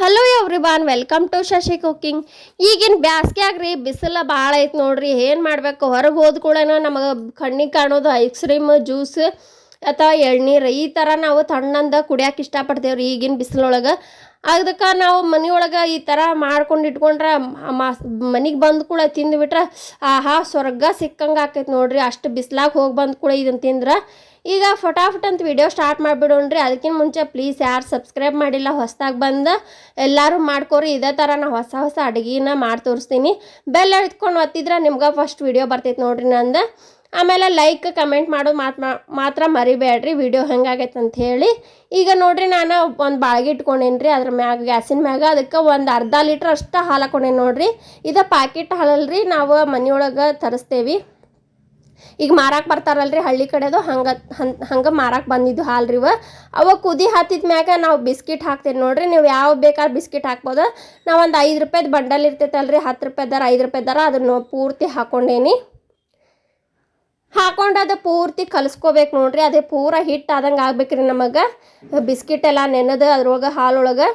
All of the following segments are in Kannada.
Hello everyone welcome to Shashi cooking ಈಗಿನ ಬ್ಯಾಸ್ಗ್ಯಾಗ ರೀ ಬಿಸಿಲ ಭಾಳ ಐತೆ ನೋಡ್ರಿ, ಏನು ಮಾಡಬೇಕು? ಹೊರಗೆ ಹೋದ ಕೂಡ ನಮಗೆ ಕಣ್ಣಿಗೆ ಕಾಣೋದು ಐಸ್ ಕ್ರೀಮ್ ಜ್ಯೂಸ್ ಅಥವಾ ಎಳ್ನೀರು, ಈ ಥರ ನಾವು ತಣ್ಣಂದ ಕುಡಿಯೋಕೆ ಇಷ್ಟಪಡ್ತೇವೆ ರೀ ಈಗಿನ ಬಿಸಿಲೊಳಗೆ. ಅದಕ್ಕೆ ನಾವು ಮನೆಯೊಳಗೆ ಈ ಥರ ಮಾಡ್ಕೊಂಡು ಇಟ್ಕೊಂಡ್ರೆ ಮನೆಗೆ ಬಂದ ಕೂಡ ತಿಂದುಬಿಟ್ರೆ ಆಹಾ, ಸ್ವರ್ಗ ಸಿಕ್ಕಂಗೆ ಆಕೈತೆ ನೋಡ್ರಿ. ಅಷ್ಟು ಬಿಸಿಲಾಗ ಹೋಗಿ ಬಂದ ಕೂಡ ಇದನ್ನು ತಿಂದ್ರೆ. ಈಗ ಫಟಾಫಟ್ ಅಂತ ವಿಡಿಯೋ ಸ್ಟಾರ್ಟ್ ಮಾಡಿಬಿಡೋಣ್ರಿ. ಅದಕ್ಕಿಂತ ಮುಂಚೆ ಪ್ಲೀಸ್ ಯಾರು ಸಬ್ಸ್ಕ್ರೈಬ್ ಮಾಡಿಲ್ಲ, ಹೊಸದಾಗಿ ಬಂದು ಎಲ್ಲರೂ ಮಾಡ್ಕೋರಿ. ಇದೇ ಥರ ನಾನು ಹೊಸ ಹೊಸ ಅಡುಗೆನ ಮಾಡಿ ತೋರಿಸ್ತೀನಿ. ಬೆಲ್ಲ ಎಳ್ಕೊಂಡು ಒತ್ತಿದ್ರೆ ನಿಮ್ಗೆ ಫಸ್ಟ್ ವಿಡಿಯೋ ಬರ್ತೈತೆ ನೋಡ್ರಿ ನಂದು. ಆಮೇಲೆ ಲೈಕ್ ಕಮೆಂಟ್ ಮಾಡೋದು ಮಾತು ಮಾತ್ರ ಮರಿಬೇಡ್ರಿ. ವಿಡಿಯೋ ಹೆಂಗಾಗೈತೆ ಅಂತ ಹೇಳಿ. ಈಗ ನೋಡ್ರಿ ನಾನು ಒಂದು ಬಾಳ್ಗೆ ಇಟ್ಕೊಂಡೇನಿ ರೀ ಅದ್ರ ಮ್ಯಾಗ, ಗ್ಯಾಸಿನ ಮ್ಯಾಗ ಅದಕ್ಕೆ ಒಂದು ಅರ್ಧ ಲೀಟ್ರ್ ಅಷ್ಟು ಹಾಲು ಹಾಕೊಂಡೇನಿ ನೋಡ್ರಿ. ಇದು ಪ್ಯಾಕೆಟ್ ಹಾಲಲ್ರಿ ನಾವು ಮನೆಯೊಳಗೆ ತರಿಸ್ತೇವಿ. ಈಗ ಮಾರಾಕ್ ಬರ್ತಾರಲ್ರಿ ಹಳ್ಳಿ ಕಡೆದು, ಹಂಗೆ ಹಂಗೆ ಮಾರಾಕ್ ಬಂದಿದ್ದು ಹಾಲು ರೀ ಅವ ಕುದಿ ಹತ್ತಿದ ಮ್ಯಾಗ ನಾವು ಬಿಸ್ಕಿಟ್ ಹಾಕ್ತೇವೆ ನೋಡ್ರಿ, ನೀವು ಯಾವ ಬೇಕಾದ್ರೆ ಬಿಸ್ಕಿಟ್ ಹಾಕ್ಬೋದು. ನಾವು ಒಂದು ಐದು ರೂಪಾಯ್ದು ಬಂಡಲ್ ಇರ್ತೈತಲ್ರಿ, ಹತ್ತು ರೂಪಾಯ್ದಾರ ಐದು ರೂಪಾಯ್ದಾರ ಅದನ್ನು ಪೂರ್ತಿ ಹಾಕೊಂಡೇನಿ. ಹಾಕೊಂಡು ಅದು ಪೂರ್ತಿ ಕಲಿಸ್ಕೋಬೇಕು ನೋಡ್ರಿ, ಅದೇ ಪೂರ ಹಿಟ್ಟು ಆದಂಗೆ ಆಗ್ಬೇಕ್ರಿ ನಮಗೆ. ಬಿಸ್ಕಿಟ್ ಎಲ್ಲ ನೆನೆದು ಅದ್ರೊಳಗೆ ಹಾಲೊಳಗೆ.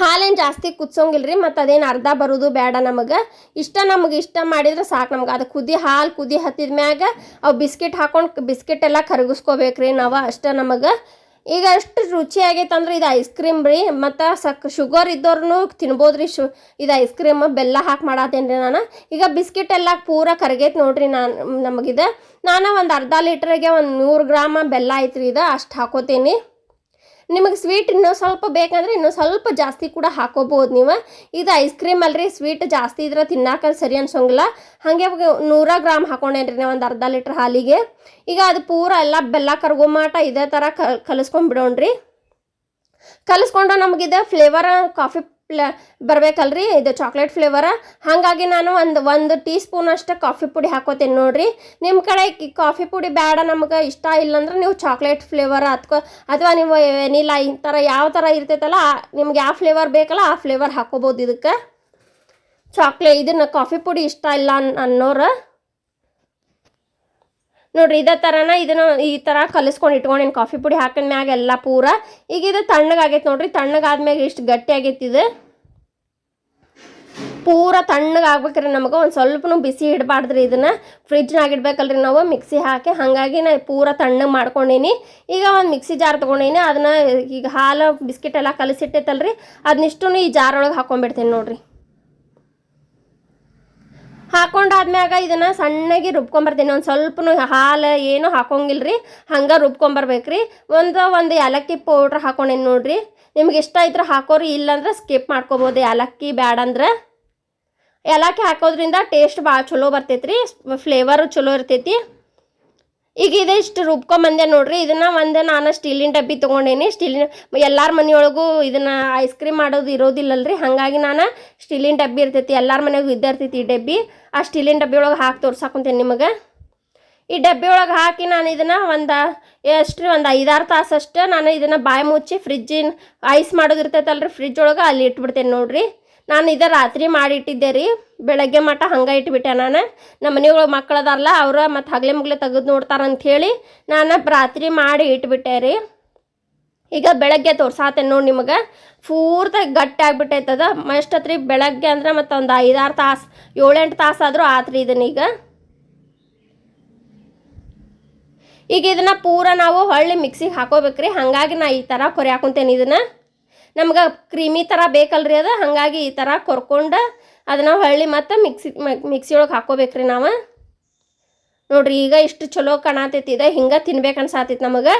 ಹಾಲೇನು ಜಾಸ್ತಿ ಕುದ್ಸೋಂಗಿಲ್ರಿ, ಮತ್ತು ಅದೇನು ಅರ್ಧ ಬರೋದು ಬೇಡ ನಮಗೆ. ಇಷ್ಟ ನಮಗೆ ಇಷ್ಟ ಮಾಡಿದ್ರೆ ಸಾಕು ನಮ್ಗೆ. ಅದು ಕುದಿ ಹಾಲು ಕುದಿ ಹತ್ತಿದ ಮ್ಯಾಗ ಅವು ಬಿಸ್ಕಿಟ್ ಹಾಕೊಂಡು ಬಿಸ್ಕಿಟ್ ಎಲ್ಲ ಕರಗಿಸ್ಕೋಬೇಕ್ರಿ ನಾವು ಅಷ್ಟೇ ನಮಗೆ. ಈಗ ಅಷ್ಟು ರುಚಿಯಾಗೈತೆ ಅಂದ್ರೆ ಇದು ಐಸ್ ಕ್ರೀಮ್ ರೀ, ಮತ್ತು ಸಕ್ ಶುಗರ್ ಇದ್ದವ್ರು ತಿನ್ಬೋದು ರೀ ಶು, ಇದು ಐಸ್ ಕ್ರೀಮ್ ಬೆಲ್ಲ ಹಾಕಿ ಮಾಡತ್ತೇನೆ ರೀ ನಾನು. ಈಗ ಬಿಸ್ಕಿಟ್ ಎಲ್ಲ ಪೂರ ಕರಗೈತೆ ನೋಡ್ರಿ ನಾನು ನಮಗಿದೆ ನಾನು ಒಂದು ಅರ್ಧ ಲೀಟ್ರಿಗೆ ಒಂದು ನೂರು ಗ್ರಾಮ ಬೆಲ್ಲ ಐತ್ರಿ ಇದು, ಅಷ್ಟು ಹಾಕೋತೀನಿ. ನಿಮಗೆ ಸ್ವೀಟ್ ಇನ್ನೂ ಸ್ವಲ್ಪ ಬೇಕಂದ್ರೆ ಇನ್ನೂ ಸ್ವಲ್ಪ ಜಾಸ್ತಿ ಕೂಡ ಹಾಕೋಬೋದು ನೀವು. ಇದು ಐಸ್ ಕ್ರೀಮ್ ಅಲ್ರಿ ಸ್ವೀಟ್ ಜಾಸ್ತಿ ಇದ್ರೆ ತಿನ್ನಾಕ ಸರಿ ಅನ್ಸೋಂಗಿಲ್ಲ. ಹಾಗೆ ನೂರ ಗ್ರಾಮ್ ಹಾಕೊಂಡೇನ್ರಿ ನಾವು ಒಂದು ಅರ್ಧ ಲೀಟ್ರ್ ಹಾಲಿಗೆ. ಈಗ ಅದು ಪೂರ ಎಲ್ಲ ಬೆಲ್ಲ ಕರ್ಗೋಮಾಟ ಇದೇ ಥರ ಕಲಿಸ್ಕೊಂಡ್ಬಿಡೋಣ್ರಿ. ಕಲಿಸ್ಕೊಂಡು ನಮಗಿದೆ ಫ್ಲೇವರ್ ಕಾಫಿ ಪ್ಲ, ಬರಬೇಕಲ್ರಿ ಇದು ಚಾಕ್ಲೇಟ್ ಫ್ಲೇವರ ಹಾಗಾಗಿ ನಾನು ಒಂದು ಒಂದು ಟೀ ಸ್ಪೂನ್ ಅಷ್ಟು ಕಾಫಿ ಪುಡಿ ಹಾಕೋತೀನಿ ನೋಡ್ರಿ. ನಿಮ್ಮ ಕಡೆ ಕಾಫಿ ಪುಡಿ ಬೇಡ ನಮ್ಗೆ ಇಷ್ಟ ಇಲ್ಲಂದ್ರೆ ನೀವು ಚಾಕ್ಲೇಟ್ ಫ್ಲೇವರ್ ಅಥವಾ ಅಥವಾ ನೀವು ವೆನಿಲಾ ಈ ಥರ ಯಾವ ಥರ ಇರ್ತೈತಲ್ಲ ನಿಮ್ಗೆ ಯಾವ ಫ್ಲೇವರ್ ಬೇಕಲ್ಲ ಆ ಫ್ಲೇವರ್ ಹಾಕೋಬೋದು ಇದಕ್ಕೆ. ಚಾಕ್ಲೇ ಇದನ್ನು ಕಾಫಿ ಪುಡಿ ಇಷ್ಟ ಇಲ್ಲ ಅನ್, ಅನ್ನೋರು. ನೋಡ್ರಿ ಇದೇ ಥರನ ಇದನ್ನು ಈ ಥರ ಕಲಿಸ್ಕೊಂಡು ಇಟ್ಕೊಂಡಿನಿ ಕಾಫಿ ಪುಡಿ ಹಾಕಿದ ಮ್ಯಾಗ ಎಲ್ಲ ಪೂರ. ಈಗ ಇದು ತಣ್ಣಗಾಗೈತೆ ನೋಡ್ರಿ, ತಣ್ಣಗಾದ್ಮ್ಯಾಗ ಇಷ್ಟು ಗಟ್ಟಿ ಆಗೈತಿ ಇದು. ಪೂರ ತಣ್ಣಗಾಗ್ಬೇಕ್ರಿ ನಮಗೆ, ಒಂದು ಸ್ವಲ್ಪನು ಬಿಸಿ ಇಡಬಾರ್ದ್ರಿ ಇದನ್ನು. ಫ್ರಿಜ್ನಾಗ ಇಡ್ಬೇಕಲ್ರಿ ನಾವು, ಮಿಕ್ಸಿ ಹಾಕಿ, ಹಾಗಾಗಿ ನಾ ಪೂರ ತಣ್ಣಗೆ ಮಾಡ್ಕೊಂಡೀನಿ. ಈಗ ಒಂದು ಮಿಕ್ಸಿ ಜಾರ್ ತೊಗೊಂಡೀನಿ, ಅದನ್ನ ಈಗ ಹಾಲು, ಬಿಸ್ಕಿಟ್ ಎಲ್ಲ ಕಲಸಿಟ್ಟೈತಲ್ರಿ ಅದನ್ನಿಷ್ಟು ಈ ಜಾರೊಳಗೆ ಹಾಕೊಂಡ್ಬಿಡ್ತೀನಿ ನೋಡ್ರಿ. ಹಾಕೊಂಡಾದ್ಮ್ಯಾಗ ಇದನ್ನ ಸಣ್ಣಗೆ ರುಬ್ಕೊಂಬರ್ತೀನಿ. ಒಂದು ಸ್ವಲ್ಪನು ಹಾಲು ಏನು ಹಾಕೊಂಗಿಲ್ರಿ, ಹಂಗೆ ರುಬ್ಕೊಂಬರ್ಬೇಕ್ರಿ. ಒಂದು ಒಂದು ಏಲಕ್ಕಿ ಪೌಡ್ರ್ ಹಾಕೊಂಡೇನಿ ನೋಡ್ರಿ. ನಿಮ್ಗೆ ಇಷ್ಟ ಇದ್ರೆ ಹಾಕೋರಿ, ಇಲ್ಲಾಂದ್ರೆ ಸ್ಕಿಪ್ ಮಾಡ್ಕೊಬೋದು. ಏಲಕ್ಕಿ ಬ್ಯಾಡ ಅಂದ್ರೆ ಏಲಕ್ಕಿ ಹಾಕೋದ್ರಿಂದ ಟೇಸ್ಟ್ ಭಾಳ ಚಲೋ ಬರ್ತೈತ್ರಿ, ಫ್ಲೇವರು ಚಲೋ ಇರ್ತೈತಿ. ಈಗ ಇದು ಇಷ್ಟು ರುಬ್ಕೊಂಬಂದೆ ನೋಡ್ರಿ. ಇದನ್ನ ಒಂದು ನಾನು ಸ್ಟೀಲಿನ ಡಬ್ಬಿ ತೊಗೊಂಡೇನಿ. ಸ್ಟೀಲಿನ ಎಲ್ಲಾರ ಮನೆಯೊಳಗೂ ಇದನ್ನ ಐಸ್ ಕ್ರೀಮ್ ಮಾಡೋದು ಇರೋದಿಲ್ಲಲ್ರಿ. ಹಾಗಾಗಿ ನಾನು ಸ್ಟೀಲಿನ ಡಬ್ಬಿ ಇರ್ತೈತಿ, ಎಲ್ಲಾರ ಮನೆಗೂ ಇದ್ದೇ ಇರ್ತೈತಿ ಈ ಡಬ್ಬಿ. ಆ ಸ್ಟೀಲಿನ ಡಬ್ಬಿ ಒಳಗೆ ಹಾಕಿ ತೋರ್ಸಾಕೊಂತೇನೆ ನಿಮಗೆ. ಈ ಡಬ್ಬಿ ಒಳಗೆ ಹಾಕಿ ನಾನು ಇದನ್ನು ಒಂದು ಎಷ್ಟು ಒಂದು ಐದಾರು ತಾಸಷ್ಟು ನಾನು ಇದನ್ನು ಬಾಯಿ ಮುಚ್ಚಿ ಫ್ರಿಜ್ಜಿನ ಐಸ್ ಮಾಡೋದು ಇರ್ತೈತಲ್ರಿ ಫ್ರಿಜ್ ಒಳಗೆ ಅಲ್ಲಿ ಇಟ್ಬಿಡ್ತೇನೆ ನೋಡ್ರಿ. ನಾನು ಇದು ರಾತ್ರಿ ಮಾಡಿಟ್ಟಿದ್ದೆ ರೀ. ಬೆಳಗ್ಗೆ ಮಟ್ಟ ಹಂಗೆ ಇಟ್ಬಿಟ್ಟೆ ನಾನು. ನಮ್ಮ ಮನೆಯೊಳಗೆ ಮಕ್ಕಳದಾರಲ್ಲ, ಅವ್ರ ಮತ್ತು ಹಗಲೆ ಮುಗ್ಲೆ ತೆಗೆದು ನೋಡ್ತಾರಂತ ಹೇಳಿ ನಾನು ರಾತ್ರಿ ಮಾಡಿ ಇಟ್ಬಿಟ್ಟೆ ರೀ. ಈಗ ಬೆಳಗ್ಗೆ ತೋರ್ಸಾತೇನೆ ನೋಡಿ ನಿಮಗೆ. ಪೂರ್ತಿ ಗಟ್ಟಿ ಆಗ್ಬಿಟ್ಟೈತದ. ಎಷ್ಟತ್ರಿ ಬೆಳಗ್ಗೆ ಅಂದ್ರೆ ಮತ್ತು ಒಂದು ಐದಾರು ತಾಸು, ಏಳೆಂಟು ತಾಸು ಆದರೂ ಆತ್ರಿ ಇದನ್ನೀಗ ಈಗ. ಇದನ್ನು ಪೂರ ನಾವು ಹೊಳ್ಳಿ ಮಿಕ್ಸಿಗೆ ಹಾಕೋಬೇಕ್ರಿ. ಹಾಗಾಗಿ ನಾ ಈ ಥರ ಕೊರೆ ಹಾಕೊತೇನೆ ಇದನ್ನು. ನಮ್ಗೆ ಕ್ರೀಮಿ ಥರ ಬೇಕಲ್ರಿ ಅದು. ಹಾಗಾಗಿ ಈ ಥರ ಕೊರ್ಕೊಂಡು ಅದನ್ನ ಹೊಳ್ಳಿ ಮತ್ತು ಮಿಕ್ಸಿ ಮಿಕ್ಸಿ ಒಳಗೆ ಹಾಕೋಬೇಕ್ರಿ ನಾವು. ನೋಡ್ರಿ ಈಗ ಇಷ್ಟು ಚಲೋ ಕಾಣತೈತಿ. ಇದೆ ಹಿಂಗೆ ತಿನ್ಬೇಕು ಅನ್ಸಾತೈತಿ ನಮಗೆ.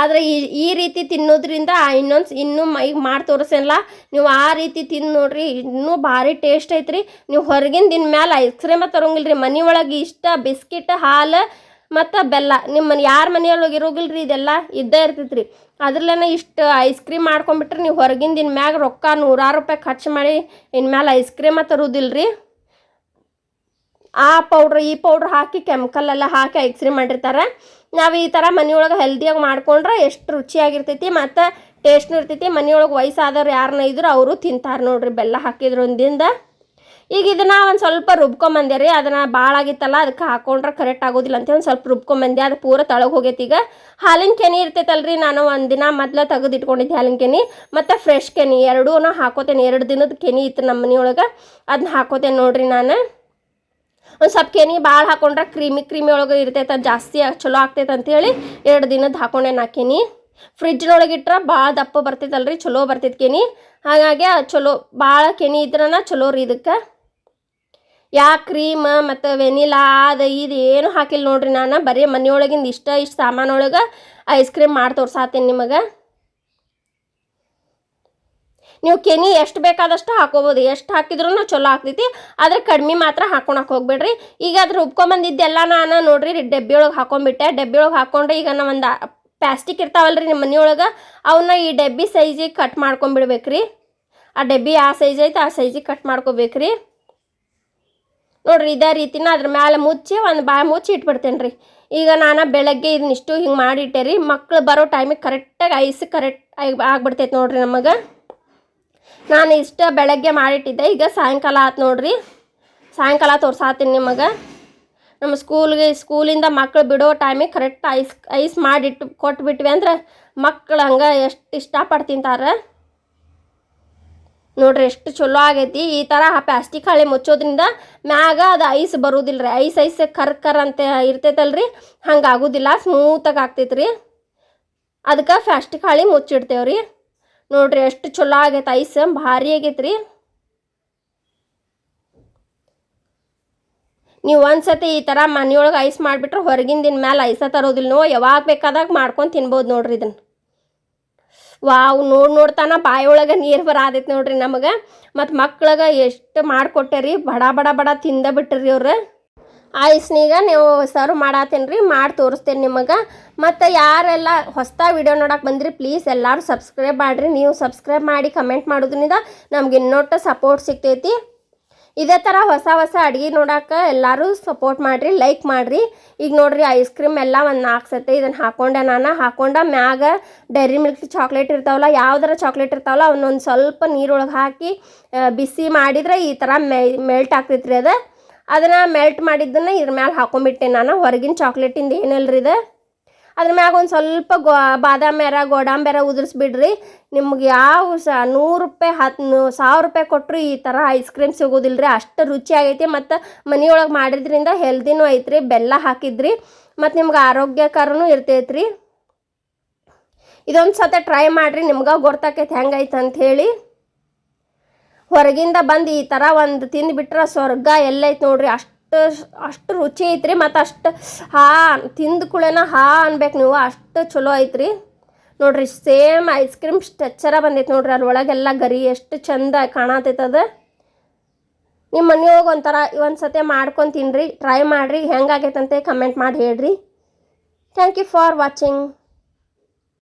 ಆದರೆ ಈ ಈ ರೀತಿ ತಿನ್ನೋದ್ರಿಂದ ಇನ್ನೊಂದು, ಇನ್ನೂ ಈಗ ಮಾಡಿ ತೋರಿಸಲ್ಲ ನೀವು ಆ ರೀತಿ ತಿಂದು ನೋಡ್ರಿ, ಇನ್ನೂ ಭಾರಿ ಟೇಸ್ಟ್ ಐತ್ರಿ. ನೀವು ಹೊರಗಿನ ದಿನ ಮ್ಯಾಲೆ ಐಸ್ ಕ್ರೀಮ ತರೋಂಗಿಲ್ಲ ರೀ ಮನೆ ಒಳಗೆ ಇಷ್ಟ ಬಿಸ್ಕಿಟ್ ಹಾಲು ಮತ್ತು ಬೆಲ್ಲ. ನಿಮ್ಮ ಯಾರ ಮನೆಯೊಳಗೆ ಇರೋಗಿಲ್ಲ ರೀ ಇದೆಲ್ಲ? ಇದ್ದೇ ಇರ್ತೈತೆ ರೀ ಅದ್ರಲ್ಲೇ ಇಷ್ಟು ಐಸ್ ಕ್ರೀಮ್ ಮಾಡ್ಕೊಂಬಿಟ್ರೆ ನೀವು ಹೊರಗಿಂದ ದಿನ ಮ್ಯಾಗ ರೊಕ್ಕ ನೂರಾರು ರೂಪಾಯಿ ಖರ್ಚು ಮಾಡಿ ಇನ್ಮೇಲೆ ಐಸ್ ಕ್ರೀಮ ತರುವುದಿಲ್ಲ ರೀ ಆ ಪೌಡ್ರ್ ಈ ಪೌಡ್ರ್ ಹಾಕಿ ಕೆಮಿಕಲ್ ಎಲ್ಲ ಹಾಕಿ ಐಸ್ ಕ್ರೀಮ್ ಮಾಡಿರ್ತಾರೆ. ನಾವು ಈ ಥರ ಮನೆಯೊಳಗೆ ಹೆಲ್ದಿಯಾಗಿ ಮಾಡ್ಕೊಂಡ್ರೆ ಎಷ್ಟು ರುಚಿಯಾಗಿರ್ತೈತಿ ಮತ್ತು ಟೇಸ್ಟ್ನೂ ಇರ್ತೈತಿ. ಮನೆಯೊಳಗೆ ವಯಸ್ಸಾದವ್ರು ಯಾರನ್ನ ಇದ್ರು ಅವರು ತಿಂತಾರೆ ನೋಡ್ರಿ ಬೆಲ್ಲ ಹಾಕಿದ್ರೊಂದಿಂದ ಈಗ ಇದನ್ನ ಒಂದು ಸ್ವಲ್ಪ ರುಬ್ಕೊಂಬಂದೆ ರೀ ಅದನ್ನ ಭಾಳ ಆಗಿತ್ತಲ್ಲ ಅದಕ್ಕೆ ಹಾಕೊಂಡ್ರೆ ಕರೆಕ್ಟ್ ಆಗೋದಿಲ್ಲ ಅಂತ ಒಂದು ಸ್ವಲ್ಪ ರುಬ್ಕೊಂಬಂದೆ, ಅದು ಪೂರ ತಳಗೆ ಹೋಗೈತಿ ಈಗ. ಹಾಲಿನ ಕೆನೆ ಇರ್ತೈತಲ್ರಿ, ನಾನು ಒಂದು ದಿನ ಮೊದ್ಲು ತೆಗೆದು ಇಟ್ಕೊಂಡಿದ್ದೆ ಹಾಲಿನ ಕೆನಿ, ಮತ್ತು ಫ್ರೆಶ್ ಕೆನೆ ಎರಡೂ ಹಾಕೋತೇನೆ, ಎರಡು ದಿನದ ಕೆನೆ ಇತ್ತು ನಮ್ಮ ಮನೆಯೊಳಗೆ ಅದನ್ನ ಹಾಕೋತೇನೆ ನೋಡ್ರಿ ನಾನು. ಒಂದು ಸ್ವಲ್ಪ ಕೆನೆ ಭಾಳ ಹಾಕೊಂಡ್ರೆ ಕ್ರೀಮಿ ಕ್ರೀಮಿ ಒಳಗೆ ಇರ್ತೈತೆ, ಜಾಸ್ತಿ ಚಲೋ ಆಗ್ತೈತೆ ಅಂತೇಳಿ ಎರಡು ದಿನದ ಹಾಕೊಂಡೆ ನಾ ಫ್ರಿಜ್ನೊಳಗೆ ಇಟ್ರೆ ಭಾಳ ದಪ್ಪ ಬರ್ತೈತಲ್ರಿ, ಚಲೋ ಬರ್ತೈತೆ ಕೆನಿ. ಹಾಗಾಗಿ ಚಲೋ ಭಾಳ ಕೆನಿ ಇದ್ರನ ಚಲೋ ರೀ ಇದಕ್ಕೆ. ಯಾ ಕ್ರೀಮ್ ಮತ್ತು ವೆನಿಲಾ, ಅದು ಇದು ಏನು ಹಾಕಿಲ್ಲ ನೋಡ್ರಿ ನಾನು. ಬರೀ ಮನೆಯೊಳಗಿಂದ ಇಷ್ಟ ಇಷ್ಟು ಸಾಮಾನೊಳಗೆ ಐಸ್ ಕ್ರೀಮ್ ಮಾಡಿ ತೋರ್ಸಾತೀನಿ ನಿಮಗೆ. ನೀವು ಕೆನಿ ಎಷ್ಟು ಬೇಕಾದಷ್ಟು ಹಾಕೋಬೋದು. ಎಷ್ಟು ಹಾಕಿದ್ರೂ ಚಲೋ ಆಗ್ತೈತಿ. ಆದರೆ ಕಡಿಮೆ ಮಾತ್ರ ಹಾಕೊಳಕ್ಕೆ ಹೋಗ್ಬೇಡ್ರಿ. ಈಗ ಅದ್ರ ರುಬ್ಕೊಂಬಂದಿದ್ದೆಲ್ಲ ನಾನು ನೋಡ್ರಿ, ಡಬ್ಬಿಯೊಳಗೆ ಹಾಕೊಂಡ್ಬಿಟ್ಟೆ ಡಬ್ಬಿಯೊಳಗೆ ಹಾಕೊಂಡ್ರೆ ಈಗ ನಾ ಒಂದು ಪ್ಲಾಸ್ಟಿಕ್ ಇರ್ತಾವಲ್ರಿ ನಿಮ್ಮ ಮನೆಯೊಳಗೆ. ಅವನ್ನ ಈ ಡಬ್ಬಿ ಸೈಜಿಗೆ ಕಟ್ ಮಾಡ್ಕೊಂಬಿಡ್ಬೇಕ್ರಿ. ಆ ಡಬ್ಬಿ ಆ ಸೈಜ್ ಐತೆ, ಆ ಸೈಜಿಗೆ ಕಟ್ ಮಾಡ್ಕೋಬೇಕ್ರಿ. ನೋಡ್ರಿ, ಇದೇ ರೀತಿನ ಅದ್ರ ಮ್ಯಾಲೆ ಮುಚ್ಚಿ ಒಂದು ಬಾಯಿ ಮುಚ್ಚಿ ಇಟ್ಬಿಡ್ತೇನೆ ರೀ ಈಗ ನಾನು ಬೆಳಗ್ಗೆ ಇದನ್ನಿಷ್ಟು ಹಿಂಗೆ ಮಾಡಿಟ್ಟೆ ರೀ ಮಕ್ಳು ಬರೋ ಟೈಮಿಗೆ ಕರೆಕ್ಟಾಗಿ ಐಸ್ ಕರೆಕ್ಟ್ ಆಗಿ ಆಗ್ಬಿಡ್ತೈತೆ ನೋಡ್ರಿ ನಮಗೆ. ನಾನು ಇಷ್ಟ ಬೆಳಗ್ಗೆ ಮಾಡಿಟ್ಟಿದ್ದೆ ಈಗ ಸಾಯಂಕಾಲ ಆತು ನೋಡ್ರಿ. ಸಾಯಂಕಾಲ ತೋರ್ಸಾತೀನಿ ನಿಮಗೆ. ನಮ್ಮ ಸ್ಕೂಲ್ಗೆ ಸ್ಕೂಲಿಂದ ಮಕ್ಳು ಬಿಡೋ ಟೈಮಿಗೆ ಕರೆಕ್ಟ್ ಐಸ್ ಐಸ್ ಮಾಡಿಟ್ಟು ಕೊಟ್ಬಿಟ್ವಿ ಅಂದ್ರೆ ಮಕ್ಳು ಹಂಗೆ ಎಷ್ಟು ಇಷ್ಟಪಟ್ಟು ತಿಂತಾರೆ. ನೋಡ್ರಿ ಎಷ್ಟು ಚಲೋ ಆಗೈತಿ. ಈ ಥರ ಪ್ಲಾಸ್ಟಿಕ್ ಹಾಳೆ ಮುಚ್ಚೋದ್ರಿಂದ ಮ್ಯಾಗ ಅದು ಐಸ್ ಬರೋದಿಲ್ಲ ರೀ ಐಸ್ ಐಸ್ ಕರ್ ಕರ್ ಅಂತ ಇರ್ತೈತಲ್ರಿ. ಹಂಗೆ ಆಗೋದಿಲ್ಲ. ಸ್ಮೂತಾಗಿ ಆಗ್ತೈತೆ ರೀ ಅದಕ್ಕೆ ಪ್ಲಾಸ್ಟಿಕ್ ಹಾಳಿ ಮುಚ್ಚಿಡ್ತೇವೆ ರೀ ನೋಡ್ರಿ ಎಷ್ಟು ಚಲೋ ಆಗೈತೆ ಐಸ್ ಭಾರಿ ಆಗೈತೆ ರೀ ನೀವು ಒಂದ್ಸತಿ ಈ ಥರ ಮನೆಯೊಳಗೆ ಐಸ್ ಮಾಡಿಬಿಟ್ರೆ ಹೊರಗಿನ ದಿನ ಮೇಲೆ ಐಸ ತರೋದಿಲ್ಲ ಯಾವಾಗ ಬೇಕಾದಾಗ ಮಾಡ್ಕೊಂಡು ತಿನ್ಬೋದು ನೋಡ್ರಿ ಇದನ್ನು. ವಾವ್, ನೋಡಿ ನೋಡ್ತಾನ, ಬಾಯೊಳಗೆ ನೀರು ಬರಾದೈತೆ ನೋಡ್ರಿ ನಮಗೆ. ಮತ್ತು ಮಕ್ಳಿಗೆ ಎಷ್ಟು ಮಾಡಿಕೊಟ್ಟೆ ಬಡ ಬಡ ಬಡ ತಿಂದ ಬಿಟ್ಟಿರಿ ಅವ್ರು ಆಯ್ಸ್ನೀಗ ನೀವು ಸರ್ವ್ ಮಾಡತ್ತೇನ್ರಿ ಮಾಡಿ ತೋರಿಸ್ತೇನೆ ನಿಮಗೆ. ಮತ್ತು ಯಾರೆಲ್ಲ ಹೊಸ್ತಾ ವಿಡಿಯೋ ನೋಡಕ್ಕೆ ಬಂದಿರಿ, ಪ್ಲೀಸ್ ಎಲ್ಲರೂ ಸಬ್ಸ್ಕ್ರೈಬ್ ಮಾಡಿರಿ. ನೀವು ಸಬ್ಸ್ಕ್ರೈಬ್ ಮಾಡಿ ಕಮೆಂಟ್ ಮಾಡೋದ್ರಿಂದ ನಮ್ಗೆ ಇನ್ನೊಟ್ಟು ಸಪೋರ್ಟ್ ಸಿಗ್ತೈತಿ. ಇದೇ ಥರ ಹೊಸ ಹೊಸ ಅಡುಗೆ ನೋಡೋಕೆ ಎಲ್ಲರೂ ಸಪೋರ್ಟ್ ಮಾಡಿರಿ ಲೈಕ್ ಮಾಡಿರಿ. ಈಗ ನೋಡಿರಿ ಐಸ್ ಕ್ರೀಮ್ ಎಲ್ಲ ಒಂದು ನಾಲ್ಕು ಸತಿ ಇದನ್ನು ಹಾಕೊಂಡೆ ನಾನು. ಹಾಕೊಂಡ ಮ್ಯಾಗ ಡೈರಿ ಮಿಲ್ಕ್ ಚಾಕ್ಲೇಟ್ ಇರ್ತಾವಲ್ಲ, ಯಾವ್ದಾರ ಚಾಕ್ಲೇಟ್ ಇರ್ತಾವಲ್ಲ ಅವನ್ನೊಂದು ಸ್ವಲ್ಪ ನೀರೊಳಗೆ ಹಾಕಿ ಬಿಸಿ ಮಾಡಿದ್ರೆ ಈ ಥರ ಮೆಲ್ಟ್ ಆಗ್ತೈತ್ರಿ ಅದು. ಅದನ್ನು ಮೆಲ್ಟ್ ಮಾಡಿದ್ದನ್ನು ಇದ್ರ ಮ್ಯಾಲೆ ಹಾಕೊಂಬಿಟ್ಟೆ ನಾನು. ಹೊರಗಿನ ಚಾಕ್ಲೇಟಿಂದ ಏನಿಲ್ಲ ಇದು? ಅದ್ರ ಮ್ಯಾಗ ಒಂದು ಸ್ವಲ್ಪ ಗೋ ಬಾದಾಮ್ಯಾರ ಎರ ಗೋಡಂಬಿ ಎರ ಉದುರಿಸ್ಬಿಡ್ರಿ. ನಿಮ್ಗೆ ಯಾವ ಸ, ನೂರು ರೂಪಾಯಿ ಹತ್ತು ಸಾವಿರ ರೂಪಾಯಿ ಕೊಟ್ಟರು ಈ ಥರ ಐಸ್ ಕ್ರೀಮ್ ಸಿಗೋದಿಲ್ಲ ರೀ ಅಷ್ಟು ರುಚಿ ಆಗೈತಿ ಮತ್ತು ಮನೆಯೊಳಗೆ ಮಾಡಿದ್ರಿಂದ ಹೆಲ್ದಿನೂ ಐತ್ರಿ, ಬೆಲ್ಲ ಹಾಕಿದ್ರಿ, ಮತ್ತು ನಿಮ್ಗೆ ಆರೋಗ್ಯಕರನೂ ಇರ್ತೈತ್ರಿ. ಇದೊಂದು ಸತ ಟ್ರೈ ಮಾಡಿರಿ, ನಿಮ್ಗೆ ಗೊತ್ತಾಕೈತೆ ಹೆಂಗೈತೆ ಹೇಳಿ. ಹೊರಗಿಂದ ಬಂದು ಈ ಥರ ಒಂದು ತಿಂದುಬಿಟ್ರೆ ಸ್ವರ್ಗ ಎಲ್ಲೈತೆ ನೋಡ್ರಿ. ಅಷ್ಟು ಅಷ್ಟು ಅಷ್ಟು ರುಚಿ ಐತ್ರಿ ಮತ್ತು ಅಷ್ಟು ಹಾ, ತಿಂದ ಕೂಡೇನ ಹಾ ಅನ್ಬೇಕು ನೀವು, ಅಷ್ಟು ಚಲೋ ಐತ್ರಿ. ನೋಡ್ರಿ ಸೇಮ್ ಐಸ್ ಕ್ರೀಮ್ ಸ್ಟ್ರೆಚ್ಚರ ಬಂದೈತೆ ನೋಡ್ರಿ, ಅದ್ರೊಳಗೆಲ್ಲ ಗರಿ ಎಷ್ಟು ಚಂದ ಕಾಣತೈತದ ನಿಮ್ಮ ಮನೆಯೊಳಗೆ ಒಂಥರ ಒಂದು ಸತಿ ಮಾಡ್ಕೊಂಡು ತಿನ್ರಿ ಟ್ರೈ ಮಾಡಿರಿ ಹೆಂಗಾಗೈತಂತೆ ಕಮೆಂಟ್ ಮಾಡಿ ಹೇಳ್ರಿ. Thank you for watching